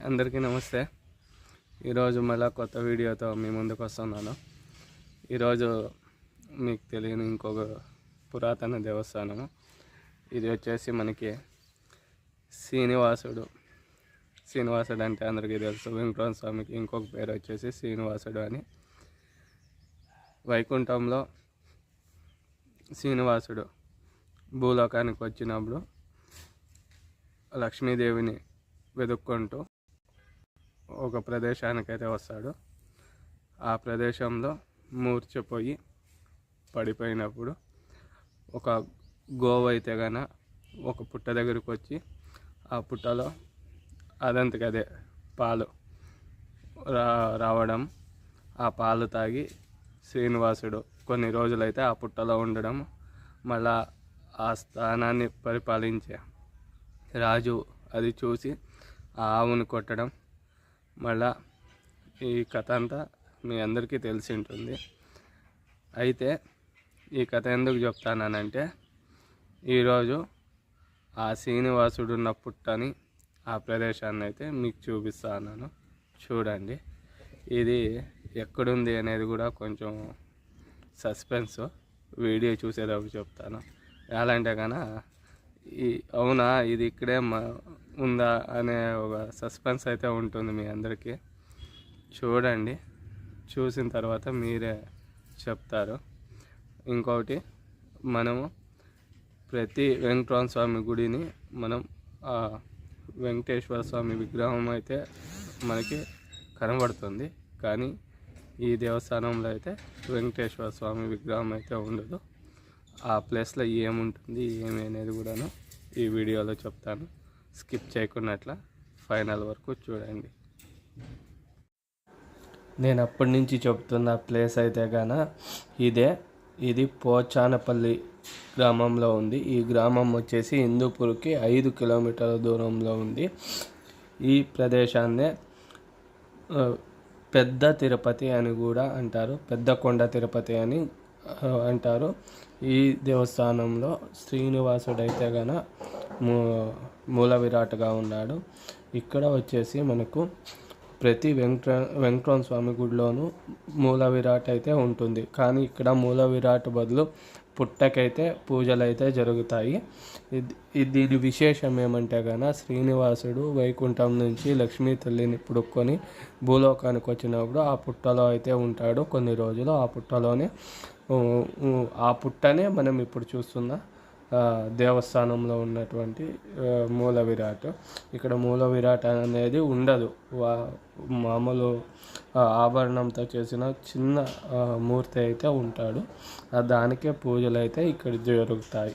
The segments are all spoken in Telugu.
అందరికీ నమస్తే. ఈరోజు మళ్ళీ కొత్త వీడియోతో మీ ముందుకు వస్తున్నాను. ఈరోజు మీకు తెలియని ఇంకొక పురాతన దేవస్థానము. ఇది వచ్చేసి మనకి శ్రీనివాసుడు. శ్రీనివాసుడు అంటే అందరికీ తెలుసు. వెంకటరమణ స్వామికి ఇంకొక పేరు వచ్చేసి శ్రీనివాసుడు అని. వైకుంఠంలో శ్రీనివాసుడు భూలోకానికి వచ్చినప్పుడు లక్ష్మీదేవిని వెతుక్కుంటూ ఒక ప్రదేశానికైతే వస్తాడు. ఆ ప్రదేశంలో మూర్చిపోయి పడిపోయినప్పుడు ఒక గోవు అయితే గన ఒక పుట్ట దగ్గరకు వచ్చి ఆ పుట్టలో అదంతకి అదే పాలు రా రావడం ఆ పాలు తాగి శ్రీనివాసుడు కొన్ని రోజులైతే ఆ పుట్టలో ఉండడం మళ్ళా ఆ స్థానాన్ని పరిపాలించే రాజు అది చూసి ఆ ఆవుని కొట్టడం మళ్ళా ఈ కథ అంతా మీ అందరికీ తెలిసి ఉంటుంది. అయితే ఈ కథ ఎందుకు చెప్తానంటే ఈరోజు ఆ శ్రీనివాసుడు ఉన్న పుట్టని ఆ ప్రదేశాన్ని అయితే మీకు చూపిస్తాను చూడండి. ఇది ఎక్కడుంది అనేది కూడా కొంచెం సస్పెన్స్. వీడియో చూసేటప్పుడు చెప్తాను. ఎలా అంటే కన్నా ఈ అవునా ఇది ఇక్కడే మా ఉందా అనే ఒక సస్పెన్స్ అయితే ఉంటుంది మీ అందరికీ. చూడండి. చూసిన తర్వాత మీరే చెప్తారు. ఇంకొకటి మనము ప్రతి వెంకటరామ స్వామి గుడిని మనం వెంకటేశ్వర స్వామి విగ్రహం అయితే మనకి కనబడుతుంది. కానీ ఈ దేవస్థానంలో అయితే వెంకటేశ్వర స్వామి విగ్రహం అయితే ఉండదు. ఆ ప్లేస్లో ఏముంటుంది ఏమి అనేది కూడాను ఈ వీడియోలో చెప్తాను. స్కిప్ చేయకున్నట్ల ఫైనల్ వరకు చూడండి. నేను అప్పటి నుంచి చెప్తున్న ప్లేస్ అయితే గాన ఇదే. ఇది పోచానపల్లి గ్రామంలో ఉంది. ఈ గ్రామం వచ్చేసి హిందూపూర్కి ఐదు కిలోమీటర్ల దూరంలో ఉంది. ఈ ప్రదేశాన్నే పెద్ద తిరుపతి అని కూడా అంటారు. పెద్ద కొండ తిరుపతి అని అంటారు. ఈ దేవస్థానంలో శ్రీనివాసుడైతే గన మూ మూల విరాట్గా ఉన్నాడు. ఇక్కడ వచ్చేసి మనకు ప్రతి వెంకట వెంకటరమణ స్వామి గుడిలోనూ మూల విరాట్ అయితే ఉంటుంది. కానీ ఇక్కడ మూల విరాట్ బదులు పుట్టకైతే పూజలు అయితే జరుగుతాయి. ఇది ఇది- దీని విశేషం ఏమంటే గన శ్రీనివాసుడు వైకుంఠం నుంచి లక్ష్మీ తల్లిని పుడుక్కొని భూలోకానికి వచ్చినప్పుడు ఆ పుట్టలో అయితే ఉంటాడు. కొన్ని రోజులు ఆ పుట్టలోనే ఆ పుట్టనే మనం ఇప్పుడు చూస్తున్న దేవస్థానంలో ఉన్నటువంటి మూల విరాట్. ఇక్కడ మూల విరాట్ అనేది ఉండదు. వా- మామూలు ఆభరణంతో చేసిన చిన్న మూర్తి అయితే ఉంటాడు. దానికే పూజలు అయితే ఇక్కడ జరుగుతాయి.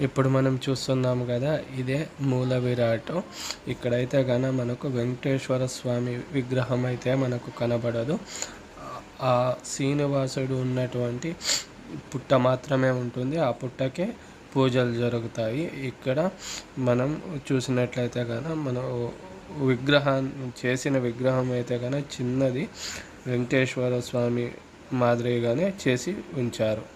ఇప్పుడు మనం చూస్తున్నాము కదా ఇదే మూల విరాట్. ఇక్కడైతే గన మనకు వెంకటేశ్వర స్వామి విగ్రహం అయితే మనకు కనబడదు. ఆ శ్రీనివాసుడు ఉన్నటువంటి పుట్ట మాత్రమే ఉంటుంది. ఆ పుట్టకే పూజలు జరుగుతాయి. ఇక్కడ మనం చూసినట్లయితే కనుక మన విగ్రహం చేసిన విగ్రహం అయితే కనుక చిన్నది వెంకటేశ్వర స్వామి మాదిరిగానే చేసి ఉంచారు.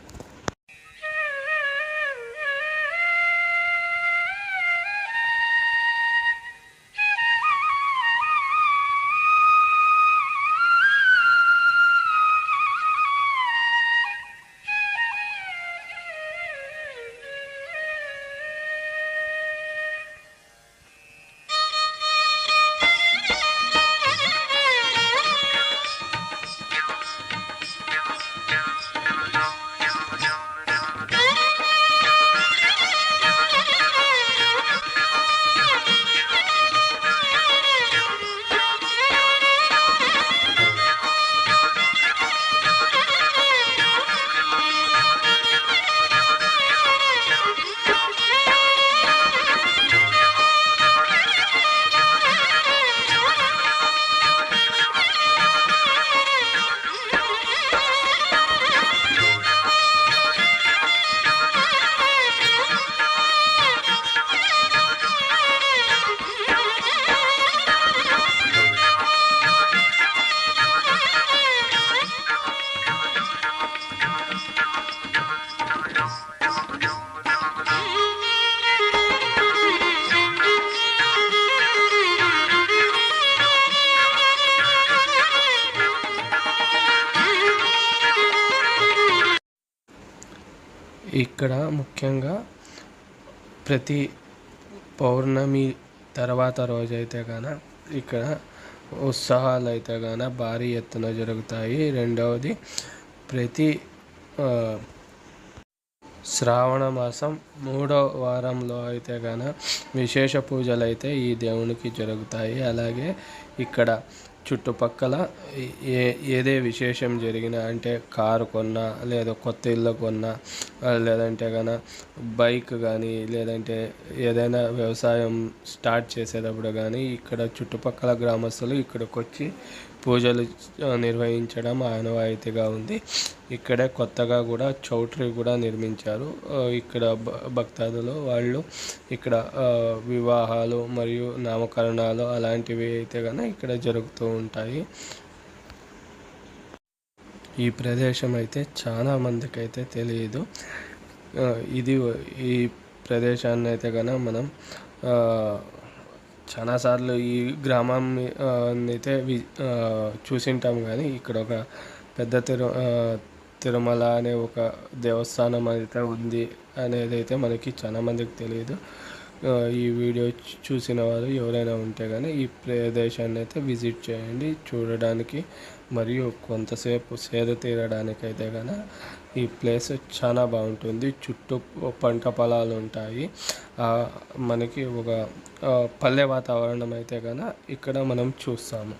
ఇక్కడ ముఖ్యంగా ప్రతి పౌర్ణమి తర్వాత రోజైతే గాన ఇక్కడ ఉత్సవాలు అయితే గాన భారీ ఎత్తున జరుగుతాయి. రెండవది ప్రతి శ్రావణ మాసం మూడో వారంలో అయితే గాన విశేష పూజలు అయితే ఈ దేవునికి జరుగుతాయి. అలాగే ఇక్కడ చుట్టుపక్కల ఏ ఏదే విశేషం జరిగినా అంటే కారు కొన్నా లేదా కొత్త ఇల్లు కొన్నా లేదంటే కానీ బైక్ కానీ లేదంటే ఏదైనా వ్యవసాయం స్టార్ట్ చేసేటప్పుడు కానీ ఇక్కడ చుట్టుపక్కల గ్రామస్తులు ఇక్కడికి వచ్చి పూజలు నిర్వహించడం ఆనవాయితీగా ఉంది. ఇక్కడే కొత్తగా కూడా చౌట్రీ కూడా నిర్మించారు. ఇక్కడ భక్తాదులు వాళ్ళు ఇక్కడ వివాహాలు మరియు నామకరణాలు అలాంటివి అయితే కనుక ఇక్కడ జరుగుతూ ఉంటాయి. ఈ ప్రదేశం అయితే చాలా మందికి అయితే తెలియదు ఇది ఈ ప్రదేశాన్ని అయితే కనుక మనం చాలాసార్లు ఈ గ్రామం అయితే చూసింటాం కానీ ఇక్కడ ఒక పెద్ద తిరు తిరుమల అనే ఒక దేవస్థానం అయితే ఉంది అనేది అయితే మనకి చాలా మందికి తెలియదు. ఈ వీడియో చూసిన వారు ఎవరైనా ఉంటే కానీ ఈ ప్రదేశాన్ని అయితే విజిట్ చేయండి. చూడడానికి మరియు కొంతసేపు సేద తీరడానికి అయితే కనుక ఈ ప్లేస్ చాలా బాగుంటుంది. చుట్టూ పంట పొలాలు ఉంటాయి. మనకి ఒక పల్లె వాతావరణం అయితే కానీ ఇక్కడ మనం చూస్తాము.